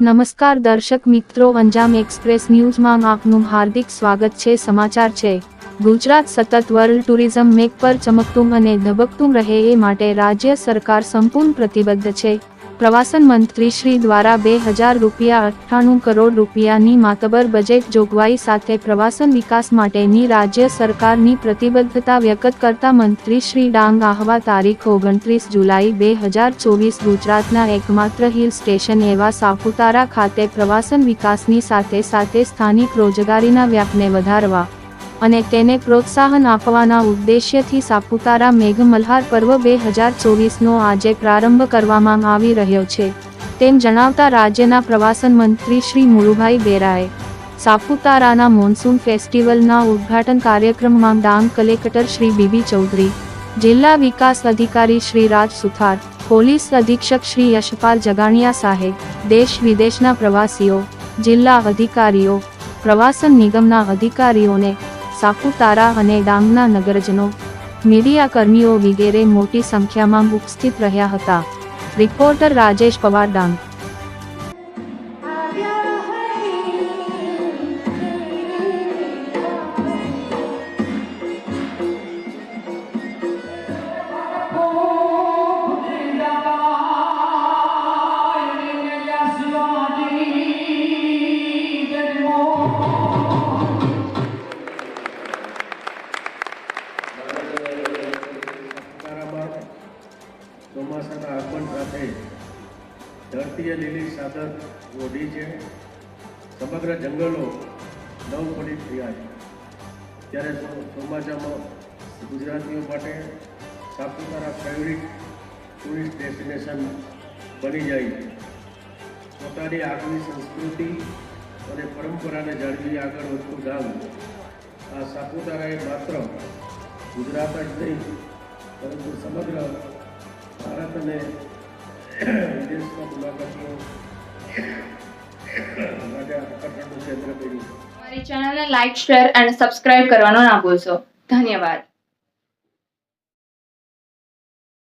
નમસ્કાર દર્શક મિત્રો અંજામ એક્સપ્રેસ ન્યૂઝમાં આપનું હાર્દિક સ્વાગત છે. સમાચાર છે. ગુજરાત સતત વર્લ્ડ ટુરિઝમ મેક પર ચમકતું અને ધબકતું રહે એ માટે રાજ્ય સરકાર સંપૂર્ણ પ્રતિબદ્ધ છે. પ્રવાસન મંત્રી શ્રી દ્વારા બે હજાર રૂપિયા અઠ્ઠાણું કરોડ રૂપિયાની માતબર બજેટ જોગવાઈ સાથે પ્રવાસન વિકાસ માટેની રાજ્ય સરકારની પ્રતિબદ્ધતા વ્યક્ત કરતા મંત્રી શ્રી ડાંગ આહવા તારીખ ઓગણત્રીસ જુલાઈ બે હજાર ચોવીસ ગુજરાતના એકમાત્ર હિલ સ્ટેશન એવા સાપુતારા ખાતે પ્રવાસન વિકાસની સાથે સાથે સ્થાનિક રોજગારીના વ્યાપને વધારવા અને તેને પ્રોત્સાહન આપવાના ઉદ્દેશ્યથી સાપુતારા મેઘમલ્હાર પર્વ બે હજાર ચોવીસનો આજે પ્રારંભ કરવામાં આવી રહ્યો છે. તેમ જણાવતા રાજ્યના પ્રવાસન મંત્રી શ્રી મુળુભાઈ બેરાએ, સાપુતારાના મોન્સૂન ફેસ્ટિવલના ઉદ્ઘાટન કાર્યક્રમમાં Dang collector Shri B B Chaudhari, જિલ્લા વિકાસ અધિકારી શ્રી રાજ સુથાર, પોલીસ અધિક્ષક શ્રી યશપાલ જગાણિયા સાહેબ, દેશ વિદેશના પ્રવાસીઓ, જિલ્લા અધિકારીઓ, પ્રવાસન નિગમના અધિકારીઓને સાપુતારા અને ડાંગના નગરજનો મીડિયા કર્મીઓ વગેરે મોટી સંખ્યામાં ઉપસ્થિત રહ્યા હતા. રિપોર્ટર રાજેશ પવાર ડાંગ ચોમાસાના આગમન સાથે ધરતીએ લીલી સાદર ઓઢી છે. સમગ્ર જંગલો નવફળિત થયા છે. ત્યારે ચોમાસામાં ગુજરાતીઓ માટે સાપુતારા ફેવરિટ ટુરિસ્ટ ડેસ્ટિનેશન બની જાય છે. પોતાની આગવી સંસ્કૃતિ અને પરંપરાને જાળવી આગળ વધતું ગામ આ સાપુતારા એ માત્ર ગુજરાત જ નહીં, પરંતુ સમગ્ર ભારત અને વિદેશમાં મુલાકાતીઓ અમારી ચેનલને લાઇક શેર અને સબસ્ક્રાઇબ કરવાનો ના ભૂલશો ધન્યવાદ